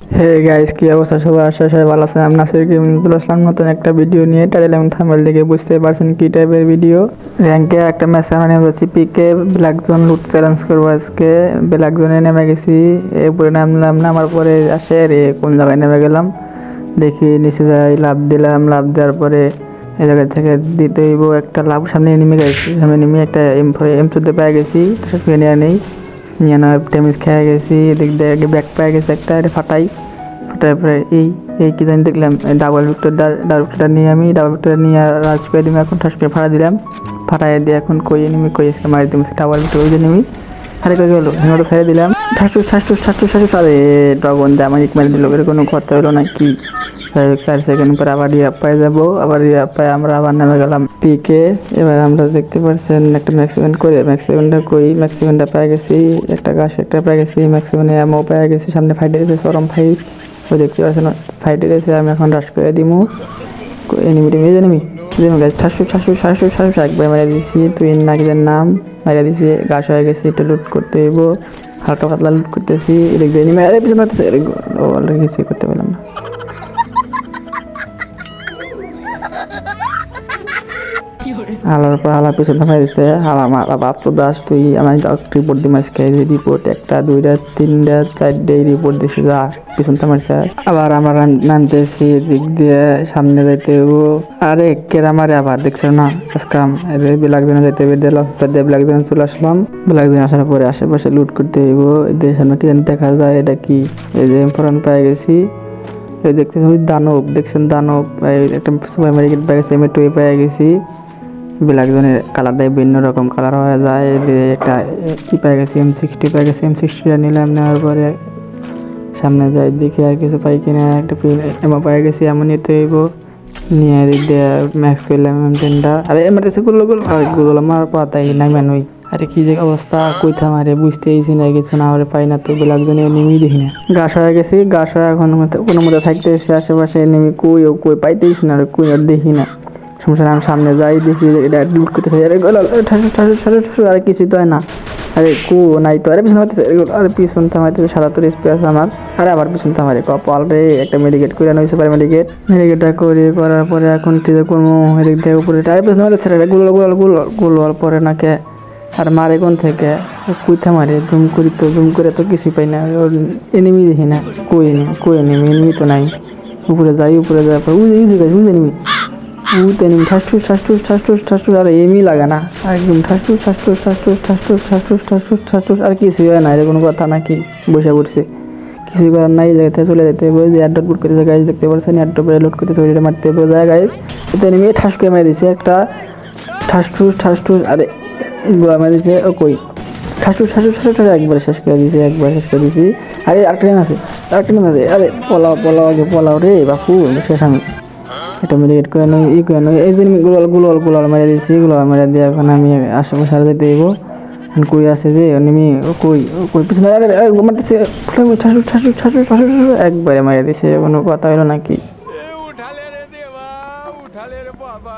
Hey guys কি অবস্থা? সবাই আশা সবাই ভালো আছেন। আমি নাসির চলে আসলাম নতুন একটা ভিডিও নিয়ে টাইটেল এবং থাম্বনেল দেখে বুঝতে পারছেন কি টাইপের ভিডিও র্যাঙ্কে একটা ম্যাচ আমরা নেমে যাচ্ছি PK black zone loot challenge করব আজকে। ব্ল্যাক জোনে নেমে গেছি, এরপরে নামলাম, নামার পরে আসে রে কোন জায়গায় নেমে গেলাম। দেখি, নিচে যাই লাভ দিলাম লাভ দেওয়ার পরে এই জায়গা থেকে দিতে হইব একটা লাভ সামনে নেমে গেছি। সামনে নেমে একটা এম এম চোদ্দ পেয়ে গেছি সেটা নেওয়া নেই। নিয়ে না ড্যামেজ খেয়ে গেছি, এদিক দিয়ে ব্যাক পেয়ে গেছে একটা এটা ফাটাই। ফাটার পরে এই এই কি জানি দেখলাম ডাবল ভিক্টর ডাবল ভিক্টরটা নিয়ে আমি ডাবল ভিক্টরটা নিয়ে রাজ করে দিলাম, এখন ঠাস করে ফাটা দিলাম। ফাটাই দিয়ে এখন কই নিমি কই এসে মারি দিলাম ডাবল ভিক্টর ওই নিমি আরে কই গেলো হিমটো ছেড়ে দিলাম। ঠাসু ঠাসু ঠাসু ঠাসু আরে ড্রাগন দিয়ে আমার মেরে দিল, এর কোনো কথা হলো না, কি? চার সেকেন্ড পরে আবার রিয়া পায়ে যাব, আবার রিয়া আমরা আবার নেমে গেলাম পিকে এবার আমরা দেখতে পাচ্ছেন একটা ম্যাক্সিমেন্ট করে ম্যাক্সিমেন্টটা কই? ম্যাক্সিমেন্টটা পেয়ে গেছি, একটা গাছ একটা পেয়ে গেছি ম্যাক্সিমানে এমও পেয়ে গেছি, সামনে ফাইটে দিয়েছে সরম ফাইট ওই দেখতে পাচ্ছেন ফাইটে দিয়েছে আমি এখন রাশ করে দিমু। এনিমি টেমি এনিমি যেমন গাছ ঠাসু ঠাসু ঠাসু ঠাসু, একবার মেরে দিয়েছি, তুই নাকিদের নাম মেরে দিয়েছি, গাছ হয়ে গেছি, একটু লুট করতে হইব, হালকা পাতলা লুট করতেছি, এদিক দিয়ে এনিমি আরে পিছনে মারতেছে অলরেডি কিছুই করতে পারলাম না। আলার পর আলার পিছনে থামাই দিছে। আলা মারা বাপ তো দাস, তুই আমি রিপোর্ট দিই মাস খাই রিপোর্ট একটা, দুইটা, তিনটা, চারটে রিপোর্ট দিছি, যা, পিছন থামাইছে আবার আমার নামতেছি দিক দিয়ে সামনে যাইতে হইবো। আরে, কেরা মারে আবার, দেখছ না? আজকাম এদের বিলাক দিনে যাইতে দিয়ে লক্ষ্য দিয়ে বিলাক দিনে চলে আসলাম। বিলাক দিন আসার পরে আশেপাশে লুট করতে হইব। এদের সামনে কি দেখা যায়, এটা কি? এই যে ফরান পেয়ে গেছি। এই দেখতেছেন দানব, দেখছেন দানব? একটা সুপার মার্কেট পেয়ে গেছি, আমি টুয়ে পেয়ে গেছি। ব্ল্যাক জোনের কালারটাই ভিন্ন রকম কালার হয়ে যায়। একটা কি পেয়ে গেছি এম সিক্সটি পাই গেছি এম সিক্সটিটা নিলাম, নেওয়ার পরে সামনে যাই, দেখি আর কিছু পাই কিনা। একটা এমন পাই গেছি এমন নিতে হইব। নিয়ে এদিক দিয়ে ম্যাক্স করলাম এম টেনটা আরে এমগুলো গুলো, আর, গুলো আমার পাতাই নাই মানুষ। আরে, কি যে অবস্থা, কইতাম আরে বুঝতেইছি না কিছু না আরে পাই না তো, ব্ল্যাক জোনে নেমেই দেখি না। গাছ হয়ে গেছি গাছ হয়ে এখন কোনো মতো থাকতে এসে আশেপাশে নেমে কই ও কই পাইতেইছি না, আর কই আর দেখি না। সমস্যা আমি সামনে যাই দেখি এটা লুট করতেছে আরে আরে কিছুই তো হয় না আরে কু নাই তো আরে পিছনে মারতেছে আরে পিছন থামাইতেছে সাদা তোর স্প্রে আছে আমার আরে আবার পিছন থামারে কপাল রে একটা মেডিকেট করে নইছে পারে মেডিকেট মেডিকেটটা করে করার পরে এখন কি করব এদিক দিয়ে উপরে আরে পিছনে মারতেছে আরে গুলো গুলো গুলো গুলো পরে নাকে আর মারে কোন থেকে কুইথা মারে জুম করি তো জুম করে তো কিছুই পাই না এনিমি দেখি না কই নেই কই এনিমি এনিমি তো নাই উপরে যাই উপরে যাওয়ার পর উই উই গাছ উই এনিমি উতে এনিমি ঠাসটুস ঠাসটুস ঠাসটুস ঠাসটুস আর এমই লাগে না একদম ঠাসটুস ঠাসটুস ঠাসটুস ঠাসটুস ঠাসটুস ঠাসটুস ঠাসটুস আর কিছুই হয় না কোনো কথা নাকি বসে পড়ছে কিছুই করার নাই যেতে চলে যেতে হবে অ্যাড্রপ লুট করতেছে গাইজ দেখতে পাচ্ছেন অ্যাড্রপে লুট করতেছে ওইটা মারতে হবে যায় গাইজ এতে এনিমি ঠাস করে মেরে দিছে একটা ঠাসটুস ঠাসটুস আরে গোয়া মেরে দিছে ও কই ঠাসটুস ঠাসটুস ঠাসটুস একবার শেষ করে দিয়েছি একবার শেষ করে দিয়েছি আরে আরেকটা আছে আরেকটা আছে আরে পলাও পলাও আগে পলাও রে বাপু শেষ আমি এটা মেডিকেট করে নই ই করে নই এই যে আমি গুলাল গুলাল গুলাল মেরে দিয়েছি, গুলাল মেরে দিয়ে এখন আমি আশেপাশে আর যেতে দেবো কই আছে যে ও কই কই, পিছনে মারতেছে ঠাসু ঠাসু ঠাসু ঠাসু একবারে মেরে দিয়েছে, কোনো কথা হলো নাকি? উঠালে রে দেবা উঠালে রে বাবা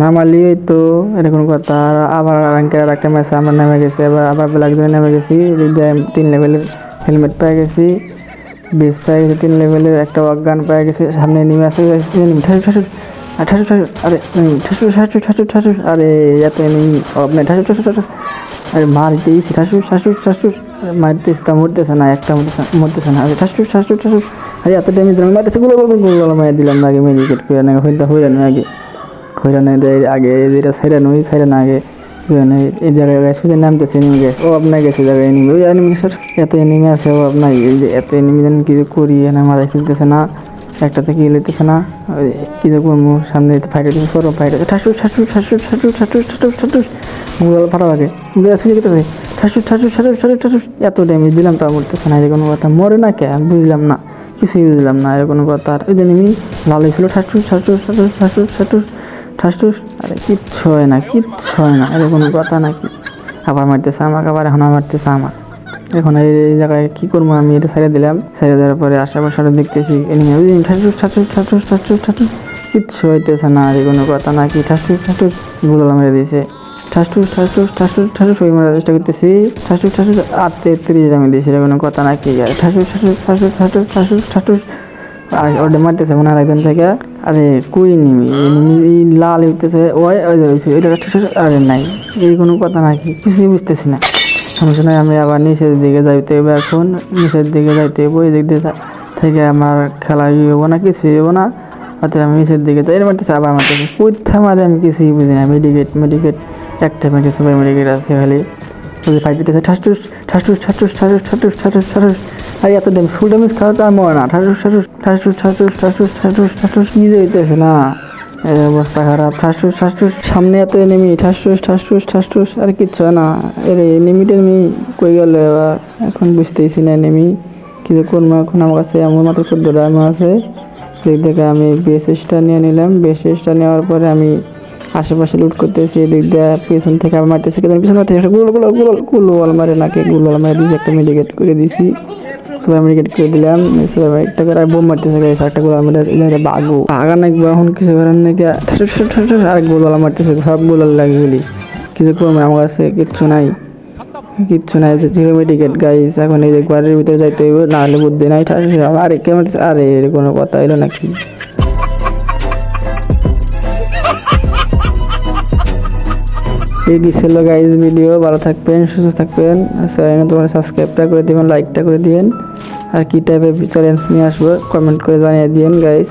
না মারলি ওই তো, এটা কোনো কথা। আর আবার র্যাঙ্কের আর একটা ম্যাচ আমরা নেমে গেছি এবার আবার ব্ল্যাক জোনে নেমে গেছি আমি তিন লেভেলের হেলমেট পেয়ে গেছি। বেস পেয়ে গেছি তিন লেভেলের একটা অজ্ঞান পেয়ে গেছে সামনে নেমে আসে আর ঠাসু আরে এত এনিমি আপনার ঠাসু ঠাসু ঠাসু আরে মারতেইছি ঠাসু ঠাসু ঠাসু মারতেছি তা মরতেছে না একটা মরতেছে না আরে ঠাসু ঠাসু ঠাসু আরে এত ড্যামেজ দিলাম মারতেছে গুলো গুলো গুলো মার দিলাম আগে মেডিকেট করে না হইল না আগে হইরানে আগে যেটা সাইডা নই সাইডা না আগে এই জায়গায় নামতেছে এনিমি ও গেছে জায়গায় এনিমি এনিমি স্যার এত এনিমি আছে ও এত এনিমি করি খেলতেছে না একটাতে কি লইতেছে না কি করব সামনে ফাইটে করো ফাইটে ঠাসু ঠাসু ঠাসু ঠাসু ঠাসু ঠাসু ঠাসু মুগাল ফাটা লাগে গাছ খুঁজে গেতেছে ঠাসু ঠাসু ঠাসু ঠাসু ঠাসু এত ড্যামেজ দিলাম তা মরতেছে না এই কোনো কথা মরে না কে আমি বুঝলাম না কিছুই বুঝলাম না এর কোনো কথা আর ওই যে নেমি লাল হয়েছিল ঠাসু ঠাসু ঠাসু ঠাসু ঠাসু ঠাসটুস আরে কিচ্ছু হয় না কিচ্ছু হয় না এর কোনো কথা নাকি আবার মারতেছে আমাকে আবার এখন মারতেছে আমার এখন এই জায়গায় কী করব আমি এটা ছেড়ে দিলাম ছেড়ে দেওয়ার পরে আশেপাশে দেখতেছি ঠাসুস ঠাসুস ঠাসুস ঠাসুস ঠাসুস কিচ্ছু হইতেছে না আর কোনো কথা নাকি ঠাসুস ঠাসুসগুলো মেরে দিয়েছে ঠাসুস ঠাসুস ঠাসুস ঠাসুস ওই মারার চেষ্টা করতেছি ঠাসুস ঠাসুস আর তেত্রিশ আমি দিয়েছি এটা কোনো কথা নাকি ঠাসুস ঠাসুস ঠাসুস ঠাসুস ঠাসুস ঠাসুস আর ওটা মারতেছে মনে হয় একজন থেকে আরে কুই নিমি নিমি এই লাল হইতেছে। ওই ওই যে হইছে, এটা আরে নাই এই কোনো কথা নাকি কিছুই বুঝতেছি না। সমস্যা নাই আমি আবার নিচের দিকে যাইতে হবে এখন নিচের দিকে যাইতে হবে ওই দিক দিয়ে থেকে আমার খেলা ইয়ে হব না কিছুই হব না। অতএব আমি নিচের দিকে যাই এর মারতেছে আবার মারতেছে কোথা মারে আমি কিছুই বুঝি না মেডিকেট মেডিকেট একটা মেডিকেট মেডিকেট আছে খালি। ফাইট দিতেছে ঠাসটুস ঠাসটুস ঠাসটুস ঠাসটুস ঠাসটুস ঠাসটুস ঠাসটুস আর এত ড্যামেজ ফুল ড্যামেজ খাওয়া তো আর মরে না। ঠাসটুস ঠাসটুস ঠাসটুস ঠাসটুস ঠাসটুস ঠাসটুস কি যে হইতেছে না। অবস্থা খারাপ। ঠাসটুস ঠাসটুস সামনে এত এনিমি ঠাসটুস ঠাসটুস ঠাসটুস আর কিচ্ছু হয় না। এর এনিমিটার মি কই গেল এবার? এখন বুঝতেইছি না এনিমি কি যে করব এখন? আমার কাছে এমন মাত্র চোদ্দ ডায়মা আছে। দিক থেকে আমি বিএসএসটা নিয়ে নিলাম। বিএসএসটা নেওয়ার পরে আমি আশেপাশে লুট করতেছি। এদিক দিয়ে পেছন থেকে আবার মারতেছি। কিন্তু পিছন একটা গুলো গুলো গুলো গুলো মারে নাকি? গুলো মারে দিয়েছি একটা মেডিকেট করে দিয়েছি মেডিকেট করে দিলাম। সবাই একটা করে বোম মারতেছে গাইস একটা গুলো আমরা বাগু। আগা নাকি এখন কিছু করার নাকি ঠাটু ঠাটু ঠাটু আরগুলো মারতেছে, সবগুলো লাগে গেলি। কিছু করব আমার কাছে কিচ্ছু নাই। কিচ্ছু নাই, যে জিরো মেডিকেট গাইস এখন এই যে ঘরের ভিতরে যাইতে হইব, না হলে বুদ্ধি নাই। আরে, কেমন আরে, এর কোনো কথা এলো নাকি? এই ছিল গাইজ ভিডিও ভালো থাকবেন, সুস্থ থাকবেন। চ্যানেলে তোমার সাবস্ক্রাইবটা করে দিবেন লাইকটা করে দিবেন। আর কি টাইপের চ্যালেঞ্জ নিয়ে আসব কমেন্ট করে জানিয়ে দিন গাইজ